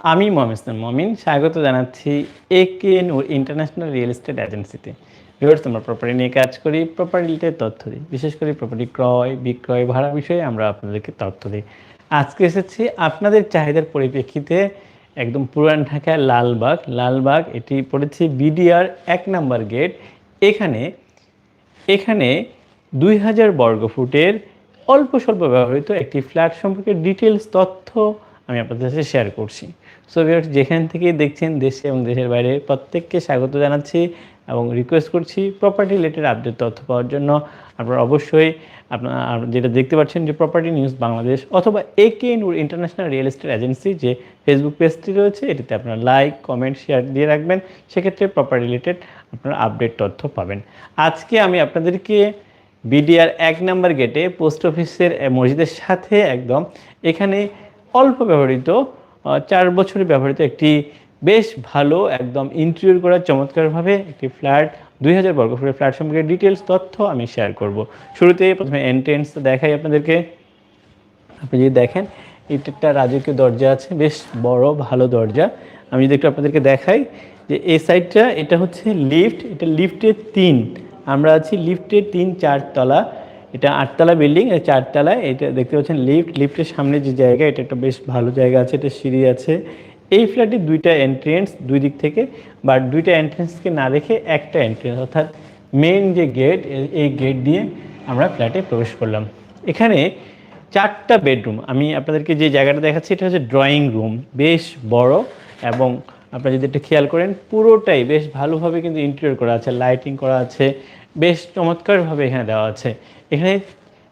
আমি ইসলাম মমিন, স্বাগত জানাচ্ছি A K Noor international real estate এজেন্সিতে ভিউয়ার্স আমরা প্রপার্টি নিয়ে কাজ করি প্রপার্টি রিলেটেড তথ্য দিই। বিশেষ করে প্রপার্টি ক্রয়, বিক্রয়, ভাড়া বিষয়ে আমরা আপনাদেরকে তথ্য দিই। আজকে এসেছি আপনাদের চাহিদার পরিপ্রেক্ষিতে একদম পুরান ঢাকায় লালবাগ। লালবাগ, এটি পড়েছে বিডিআর এক নাম্বার গেট। এখানে এখানে দুই হাজার বর্গফুটের অল্প স্বল্প ব্যবহৃত একটি ফ্ল্যাট সম্পর্কে ডিটেলস তথ্য আমি আপনাদের সাথে শেয়ার করছি। সো ভিউয়ার্স যেখান থেকে দেখছেন দেশে এবং দেশের বাইরে, প্রত্যেককে স্বাগত জানাচ্ছি এবং রিকোয়েস্ট করছি প্রপার্টি রিলেটেড আপডেট তথ্য পাওয়ার জন্য। আপনারা অবশ্যই আপনার যেটা দেখতে পাচ্ছেন যে প্রপার্টি নিউজ বাংলাদেশ অথবা A K Noor international real estate agency যে ফেসবুক পেজটি রয়েছে, এটিতে আপনারা লাইক কমেন্ট শেয়ার দিয়ে রাখবেন। সেক্ষেত্রে প্রপার্টি রিলেটেড আপনারা আপডেট তথ্য পাবেন। আজকে আমি আপনাদেরকে বিডিআর এক নাম্বার গেটে পোস্ট অফিসের মসজিদের সাথে একদম এখানে অল্প ব্যবহৃত চার বছরে ব্যবহৃত একটি বেশ ভালো একদম ইন্টেরিয়র করা চমৎকারভাবে একটি ফ্ল্যাট দুই হাজার বর্গ বর্গফুটের ফ্ল্যাট সম্পর্কে ডিটেলস তথ্য আমি শেয়ার করব। শুরুতে প্রথমে এন্ট্রেন্স দেখাই আপনাদেরকে। আপনি যদি দেখেন এটা রাজকীয় দরজা আছে, বেশ বড়, ভালো দরজা। আমি যদি একটু আপনাদেরকে দেখাই যে এই সাইডটা এটা হচ্ছে লিফট এটা লিফটের তিন। আমরা আছি লিফটের তিন চারতলা। এটা আটতলা বিল্ডিং এটা চারতলায় এটা দেখতে পাচ্ছেন লিফট লিফটের সামনে যে জায়গা, এটা একটা বেশ ভালো জায়গা আছে, এটা সিঁড়ি আছে। এই ফ্ল্যাটে দুইটা এন্ট্রেন্স দুই দিক থেকে বাট দুইটা এন্ট্রেন্সকে না রেখে একটা এন্ট্রেন্স অর্থাৎ মেন যে গেট এই গেট দিয়ে আমরা ফ্ল্যাটে প্রবেশ করলাম। এখানে চারটা বেডরুম আমি আপনাদেরকে যে জায়গাটা দেখাচ্ছি, এটা হচ্ছে ড্রয়িং রুম বেশ বড় এবং আপনারা যদি একটু খেয়াল করেন, পুরোটাই বেশ ভালোভাবে কিন্তু ইন্টেরিয়র করা আছে লাইটিং করা আছে বেশ চমৎকারভাবে এখানে দেওয়া আছে। এখানে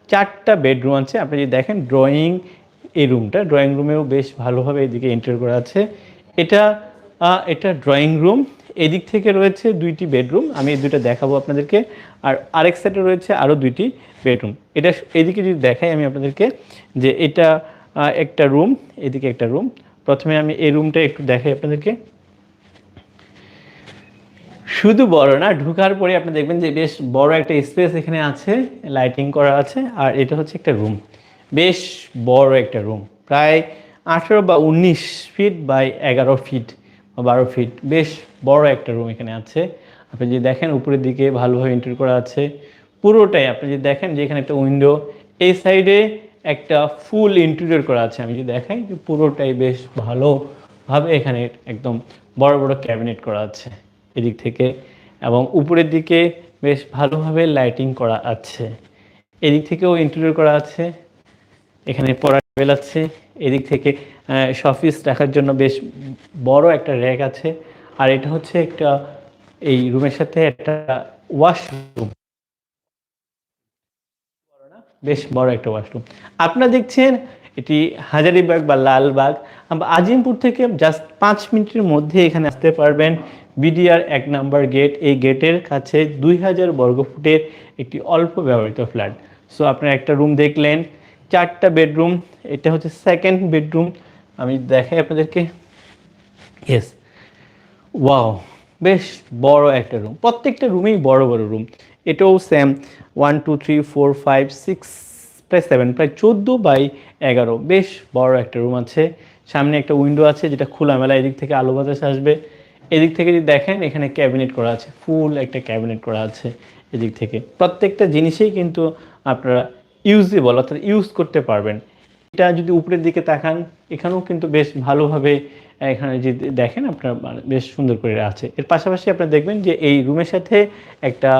চারটা বেডরুম আছে। আপনি যদি দেখেন ড্রয়িং এই রুমটা ড্রয়িং রুমেও বেশ ভালোভাবে এদিকে এন্টার করা আছে। এটা এটা ড্রয়িং রুম এদিক থেকে রয়েছে দুইটি বেডরুম আমি এই দুইটা দেখাবো আপনাদেরকে। আর আরেক সাইডে রয়েছে আরও দুইটি বেডরুম এটা এদিকে যদি দেখাই আমি আপনাদেরকে যে এটা একটা রুম এদিকে একটা রুম প্রথমে আমি এই রুমটা একটু দেখাই আপনাদেরকে। শুধু বড় না, ঢুকার পরে আপনি দেখবেন যে বেশ বড় একটা স্পেস এখানে আছে লাইটিং করা আছে, আর এটা হচ্ছে একটা রুম বেশ বড় একটা রুম প্রায় আঠেরো বা উনিশ ফিট বাই এগারো ফিট বা বারো ফিট বেশ বড় একটা রুম এখানে আছে। আপনি যদি দেখেন উপরের দিকে ভালোভাবে এন্টার করা আছে, পুরোটাই আপনি যদি দেখেন যে এখানে একটা উইন্ডো এই সাইডে একটা ফুল ইন্টেরিয়র করা আছে। আমি যদি দেখাই যে পুরোটাই বেশ ভালোভাবে এখানে একদম বড় বড় ক্যাবিনেট করা আছে। এদিক থেকে এবং উপরের দিকে বেশ ভালোভাবে লাইটিং করা আছে। এদিক থেকেও ইন্টেরিয়র করা আছে, এখানে পড়ার টেবিল আছে, এদিক থেকে শপিস রাখার জন্য বেশ বড় একটা র্যাক আছে। আর এটা হচ্ছে একটা, এই রুমের সাথে একটা ওয়াশরুম বেশ বড় একটা ওয়াশরুম আপনারা দেখছেন, এটি হাজারিবাগ বা লালবাগ। আজিমপুর থেকে জাস্ট পাঁচ মিনিটের মধ্যে এখানে আসতে পারবেন। বিডিআর এক নাম্বার গেট, এই গেটের কাছে দুই হাজার বর্গফুটের একটি অল্প ব্যবহৃত ফ্ল্যাট। সো আপনার একটা রুম দেখলেন, চারটা বেডরুম এটা হচ্ছে সেকেন্ড বেডরুম আমি দেখাই আপনাদেরকে। ইয়েস ওয়াও বেশ বড় একটা রুম প্রত্যেকটা রুমেই বড় বড় রুম এটাও same one two three four five six প্রায় সেভেন প্রায় চোদ্দ বাই এগারো। বেশ বড় একটা রুম আছে। সামনে একটা উইন্ডো আছে, যেটা খোলামেলা এদিক থেকে আলো বাতাস আসবে। এদিক থেকে যদি দেখেন, এখানে ক্যাবিনেট করা আছে, ফুল একটা ক্যাবিনেট করা আছে এদিক থেকে। প্রত্যেকটা জিনিসেই কিন্তু আপনারা ইউজেবল অর্থাৎ ইউজ করতে পারবেন। এটা যদি উপরের দিকে তাকান, এখানেও কিন্তু বেশ ভালোভাবে এখানে যদি দেখেন, আপনার মানে বেশ সুন্দর করে আছে। এর পাশাপাশি আপনারা দেখবেন যে এই রুমের সাথে একটা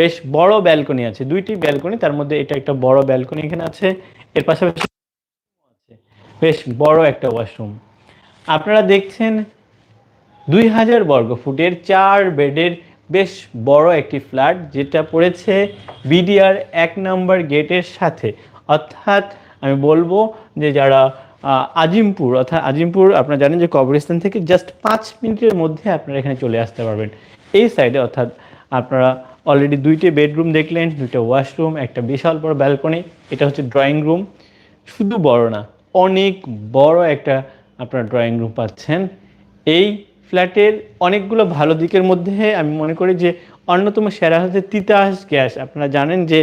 বেশ বড় ব্যালকনি আছে, দুইটি ব্যালকনি তার মধ্যে এটা একটা বড় ব্যালকনি এখানে আছে, এর পাশাপাশি বেশ বড় একটা ওয়াশরুম আপনারা দেখছেন দুই হাজার বর্গ ফুটের চার বেডের বেশ বড় একটি ফ্ল্যাট, যেটা পড়েছে বিডিআর এক নম্বর গেটের সাথে। অর্থাৎ আমি বলব যে যারা আজিমপুর, অর্থাৎ আজিমপুর, আপনারা জানেন যে কবরস্থান থেকে জাস্ট পাঁচ মিনিটের মধ্যে আপনারা এখানে চলে আসতে পারবেন। এই সাইডে অর্থাৎ আপনারা অলরেডি দুইটি বেডরুম দেখলেন, দুইটা ওয়াশরুম একটা বিশাল বড় ব্যালকনি এটা হচ্ছে ড্রয়িং রুম শুধু বড় না, অনেক বড় একটা আপনারা ড্রয়িং রুম পাচ্ছেন। এই ফ্ল্যাটের অনেকগুলো ভালো দিকের মধ্যে আমি মনে করি যে অন্যতম সেরা হচ্ছে তিতাস গ্যাস। আপনারা জানেন যে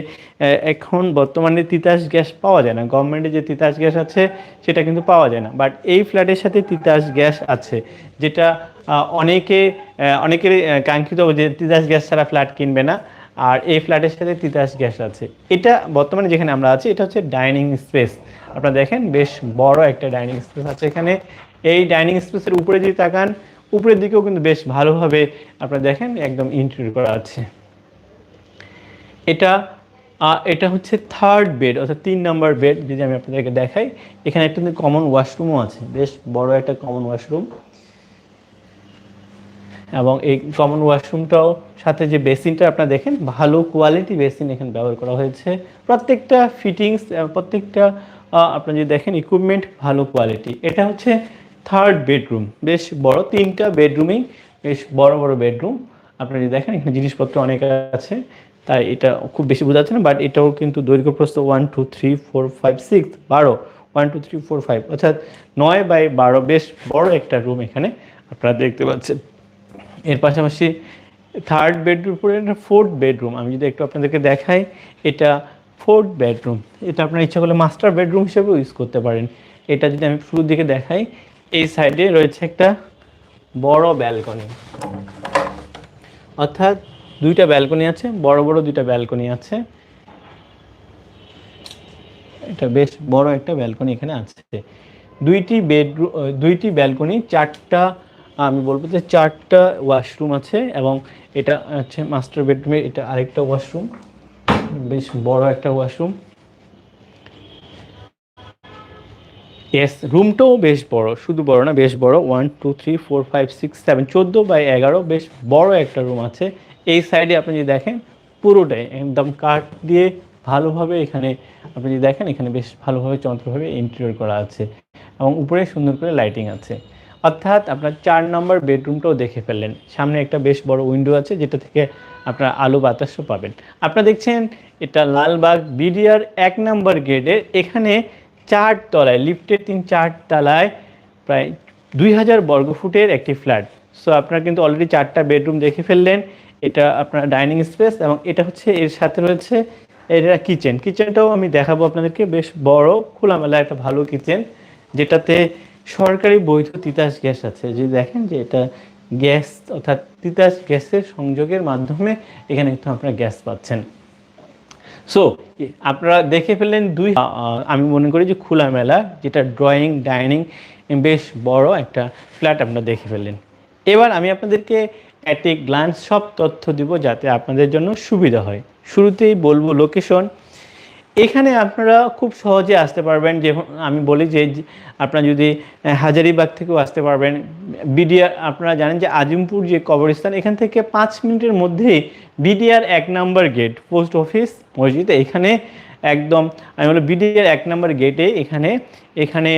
এখন বর্তমানে তিতাস গ্যাস পাওয়া যায় না। গভর্নমেন্টে যে তিতাস গ্যাস আছে, সেটা কিন্তু পাওয়া যায় না। বাট এই ফ্ল্যাটের সাথে তিতাস গ্যাস আছে, যেটা অনেকে অনেকের কাঙ্ক্ষিত যে তিতাস গ্যাস ছাড়া ফ্ল্যাট কিনবে না। আর এই ফ্ল্যাটের সাথে তিতাস গ্যাস আছে। এটা বর্তমানে যেখানে আমরা আছি, এটা হচ্ছে ডাইনিং স্পেস। আপনারা দেখেন, বেশ বড় একটা ডাইনিং স্পেস আছে এখানে। এই ডাইনিং স্পেসের উপরে যদি তাকান উপরের দিকেও কিন্তু বেশ ভালোভাবে আপনারা দেখেন একদম ইন্টেরিয়র করা আছে। এটা এটা হচ্ছে থার্ড বেড অর্থাৎ তিন নাম্বার বেড যদি আমি আপনাদেরকে দেখাই, এখানে একটা কিন্তু কমন ওয়াশরুমও আছে, বেশ বড় একটা কমন ওয়াশরুম এবং এই কমন ওয়াশরুমটাও সাথে যে বেসিনটা আপনারা দেখেন, ভালো কোয়ালিটি বেসিন এখানে ব্যবহার করা হয়েছে। প্রত্যেকটা ফিটিংস প্রত্যেকটা আপনারা যদি দেখেন ইকুইপমেন্ট ভালো কোয়ালিটি এটা হচ্ছে থার্ড বেডরুম বেশ বড়, তিনটা বেডরুমেই বেশ বড় বড় বেডরুম আপনারা যদি দেখেন, এখানে জিনিসপত্র অনেক আছে, তাই এটা খুব বেশি বোঝা যাচ্ছে না বাট এটাও কিন্তু দৈর্ঘ্য প্রস্থ one two three four five six বারো one two three four five অর্থাৎ নয় বাই বারো, বেশ বড় একটা রুম এখানে আপনারা দেখতে পাচ্ছেন। এর পাশাপাশি থার্ড বেডরুম পরে একটা ফোর্থ বেডরুম আমি যদি একটু আপনাদেরকে দেখাই, এটা ফোর্থ বেডরুম এটা আপনার ইচ্ছা করলে মাস্টার বেডরুম হিসেবেও ইউজ করতে পারেন। এটা যদি আমি শুরুর দিকে দেখাই এই সাইডে রয়েছে একটা বড় ব্যালকনি। অর্থাৎ দুইটা ব্যালকনি আছে, বড় বড় দুইটা ব্যালকনি আছে। এটা বেশ বড় একটা ব্যালকনি এখানে আছে। দুইটি বেডরুম দুইটি ব্যালকনি, চারটা, আমি বলব যে চারটা ওয়াশরুম আছে এবং এটা হচ্ছে মাস্টার বেডরুমে এটা আরেকটা ওয়াশরুম। বেশ বড় একটা ওয়াশরুম। ইয়েস রুমটাও বেশ বড়, শুধু বড় না, বেশ বড়। One two three four five six seven চোদ্দ বাই এগারো, বেশ বড় একটা রুম আছে। এই সাইডে আপনি যদি দেখেন, পুরোটাই একদম কাঠ দিয়ে ভালোভাবে এখানে আপনি যদি দেখেন, এখানে বেশ ভালোভাবে চন্দ্রভাবে ইন্টেরিয়র করা আছে এবং উপরে সুন্দর করে লাইটিং আছে। অর্থাৎ আপনার চার নম্বর বেডরুমটাও দেখে ফেললেন। সামনে একটা বেশ বড় উইন্ডো আছে, যেটা থেকে আপনার আলো বাতাসও পাবেন। আপনারা দেখছেন, এটা লালবাগ বিডিআর এক নম্বর গেটের এখানে চার তলায় লিফটের তিন চার তলায় প্রায় দুই হাজার বর্গফুটের একটি ফ্ল্যাট সো আপনারা কিন্তু অলরেডি চারটা বেডরুম দেখে ফেললেন। এটা আপনার ডাইনিং স্পেস এবং এটা হচ্ছে, এর সাথে রয়েছে এটা কিচেন কিচেনটাও আমি দেখাবো আপনাদেরকে। বেশ বড়, খোলামেলা একটা ভালো কিচেন যেটাতে সরকারি বৈধ তিতাস গ্যাস আছে। যদি দেখেন যে এটা গ্যাস, অর্থাৎ তিতাস গ্যাসের সংযোগের মাধ্যমে এখানে কিন্তু আপনারা গ্যাস পাচ্ছেন। সো আপনারা দেখে ফেললেন দুই আমি মনে করি যে খোলামেলা, যেটা ড্রয়িং ডাইনিং বেশ বড় একটা ফ্ল্যাট আপনারা দেখে ফেললেন। এবার আমি আপনাদেরকে অ্যাট এ গ্লান্স সব তথ্য দিব যাতে আপনাদের জন্য সুবিধা হয়। শুরুতেই বলব লোকেশন এখানে আপনারা খুব সহজে আসতে পারবেন, যে আমি বলি যে আপনারা যদি হাজারিবাগ থেকেও আসতে পারবেন। বিডিআর, আপনারা জানেন যে আজিমপুর যে কবরস্থান, এখান থেকে পাঁচ মিনিটের মধ্যেই বিডিআর এক নম্বর গেট, পোস্ট অফিস, মসজিদ, এখানে একদম, আমি বলি বিডিআর এক নম্বর গেটে এখানে এখানে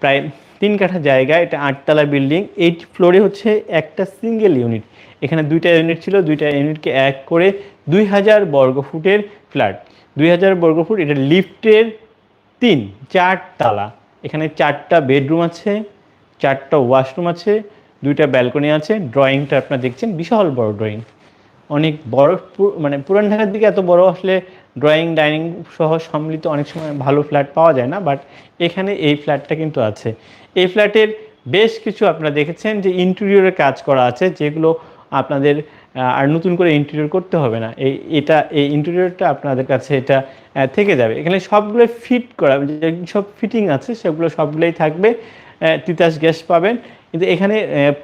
প্রায় তিন কাঠা জায়গা, এটা আটতলা বিল্ডিং, এইট ফ্লোরে হচ্ছে একটা সিঙ্গেল ইউনিট। এখানে দুইটা ইউনিট ছিল, দুইটা ইউনিটকে এক করে দুই হাজার বর্গফুটের ফ্ল্যাট। দুই হাজার বর্গফুট এটা লিফটের তিন, চার তালা। এখানে চারটা বেডরুম আছে, চারটা ওয়াশরুম আছে, দুইটা ব্যালকনি আছে, ড্রয়িংটা আপনারা দেখছেন, বিশাল বড় ড্রয়িং। অনেক বড় মানে পুরান ঢাকার দিকে এত বড় আসলে ড্রয়িং, ডাইনিং সহ সম্মিলিত অনেক সময় ভালো ফ্ল্যাট পাওয়া যায় না, বাট এখানে এই ফ্ল্যাটটা কিন্তু আছে। এই ফ্ল্যাটের বেশ কিছু আপনারা দেখেছেন যে ইন্টেরিয়রের কাজ করা আছে, যেগুলো আপনাদের আর নতুন করে ইন্টেরিয়র করতে হবে না। এই, এটা, এই ইন্টেরিয়রটা আপনাদের কাছে এটা থেকে যাবে। এখানে সবগুলো ফিট করা সব ফিটিং আছে, সেগুলো সবগুলোই থাকবে তিতাস গ্যাস পাবেন। কিন্তু এখানে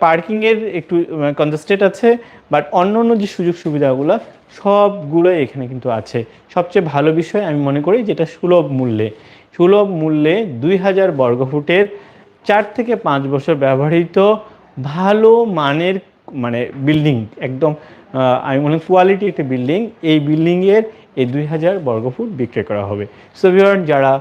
পার্কিংয়ের একটু কনজেস্টেড আছে বাট অন্য অন্য যে সুযোগ সুবিধাগুলো, সবগুলোই এখানে কিন্তু আছে। সবচেয়ে ভালো বিষয় আমি মনে করি যেটা সুলভ মূল্যে। সুলভ মূল্যে দুই হাজার বর্গফুটের চার থেকে পাঁচ বছর ব্যবহৃত ভালো মানের মানে বিল্ডিং একদম আমি মনে কোয়ালিটি একটা বিল্ডিং এই বিল্ডিংয়ের এই দুই হাজার বর্গফুট বিক্রি করা হবে। সো ভিউয়ার যারা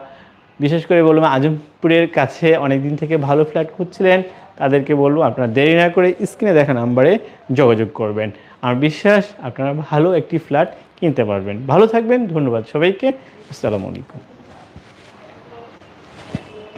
বিশেষ করে বলব আজমপুরের কাছে অনেক দিন থেকে ভালো ফ্ল্যাট খুঁজছিলেন, তাদেরকে বলব আপনারা দেরি না করে স্ক্রিনে দেখা নাম্বারে যোগাযোগ করবেন। আমার বিশ্বাস, আপনারা ভালো একটি ফ্ল্যাট কিনতে পারবেন। ভালো থাকবেন, ধন্যবাদ সবাইকে। আসসালামু আলাইকুম।